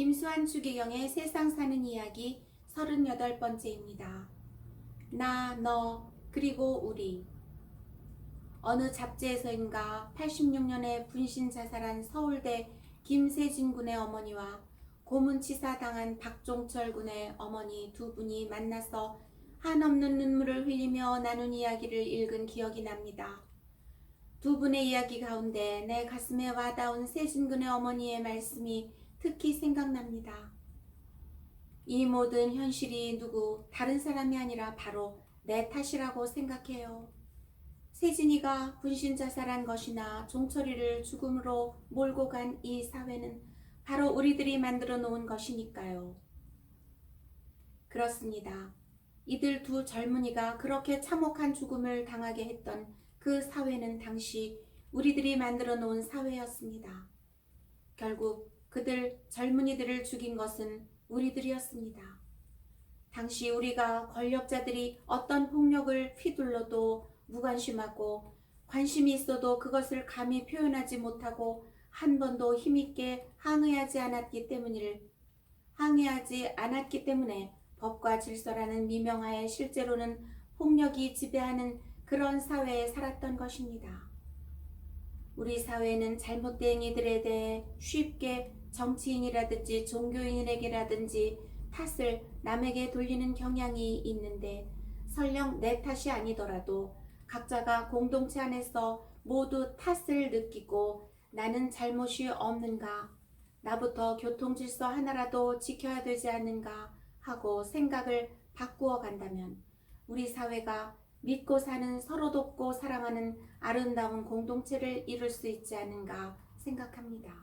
김수환 추기경의 세상 사는 이야기 38번째입니다. 나, 너, 그리고 우리. 어느 잡지에서인가 86년에 분신 자살한 서울대 김세진 군의 어머니와 고문치사 당한 박종철 군의 어머니 두 분이 만나서 한없는 눈물을 흘리며 나눈 이야기를 읽은 기억이 납니다. 두 분의 이야기 가운데 내 가슴에 와닿은 세진 군의 어머니의 말씀이 특히 생각납니다. 이 모든 현실이 누구 다른 사람이 아니라 바로 내 탓이라고 생각해요. 세진이가 분신 자살한 것이나 종철이를 죽음으로 몰고 간 이 사회는 바로 우리들이 만들어 놓은 것이니까요. 그렇습니다. 이들 두 젊은이가 그렇게 참혹한 죽음을 당하게 했던 그 사회는 당시 우리들이 만들어 놓은 사회였습니다. 결국 그들 젊은이들을 죽인 것은 우리들이었습니다. 당시 우리가 권력자들이 어떤 폭력을 휘둘러도 무관심하고 관심이 있어도 그것을 감히 표현하지 못하고 한 번도 힘있게 항의하지 않았기 때문일 항의하지 않았기 때문에 법과 질서라는 미명하에 실제로는 폭력이 지배하는 그런 사회에 살았던 것입니다. 우리 사회는 잘못된 이들에 대해 쉽게 정치인이라든지 종교인에게라든지 탓을 남에게 돌리는 경향이 있는데 설령 내 탓이 아니더라도 각자가 공동체 안에서 모두 탓을 느끼고 나는 잘못이 없는가 나부터 교통 질서 하나라도 지켜야 되지 않는가 하고 생각을 바꾸어 간다면 우리 사회가 믿고 사는 서로 돕고 사랑하는 아름다운 공동체를 이룰 수 있지 않은가 생각합니다.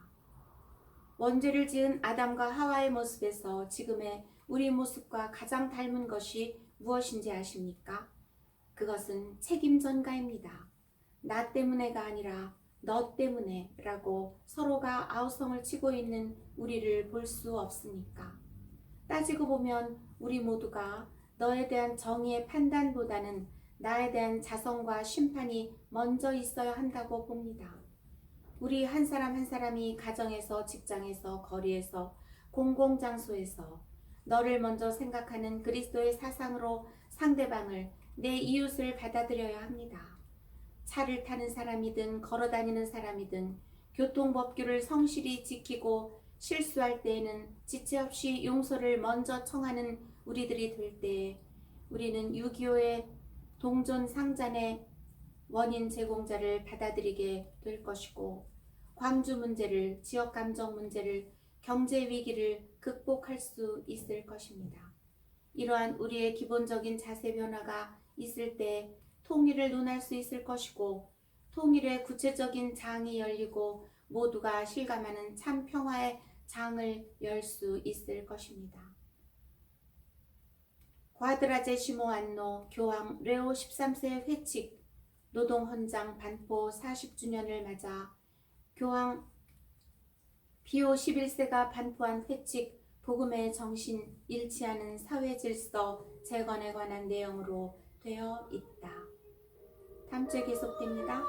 원죄를 지은 아담과 하와의 모습에서 지금의 우리 모습과 가장 닮은 것이 무엇인지 아십니까? 그것은 책임 전가입니다. 나 때문에가 아니라 너 때문에 라고 서로가 아우성을 치고 있는 우리를 볼 수 없습니까? 따지고 보면 우리 모두가 너에 대한 정의의 판단보다는 나에 대한 자성과 심판이 먼저 있어야 한다고 봅니다. 우리 한 사람 한 사람이 가정에서, 직장에서, 거리에서, 공공장소에서 너를 먼저 생각하는 그리스도의 사상으로 상대방을 내 이웃을 받아들여야 합니다. 차를 타는 사람이든 걸어 다니는 사람이든 교통법규를 성실히 지키고 실수할 때에는 지체 없이 용서를 먼저 청하는 우리들이 될 때에 우리는 6.25의 동전 상잔의 원인 제공자를 받아들이게 될 것이고 광주 문제를 지역 감정 문제를 경제 위기를 극복할 수 있을 것입니다. 이러한 우리의 기본적인 자세 변화가 있을 때 통일을 논할 수 있을 것이고 통일의 구체적인 장이 열리고 모두가 실감하는 참 평화의 장을 열 수 있을 것입니다. 과드라제 시모 안노 교황 레오 13세 회칙 노동헌장 반포 40주년을 맞아 교황 비오 11세가 반포한 회칙 복음의 정신 일치하는 사회 질서 재건에 관한 내용으로 되어 있다. 다음 주에 계속됩니다.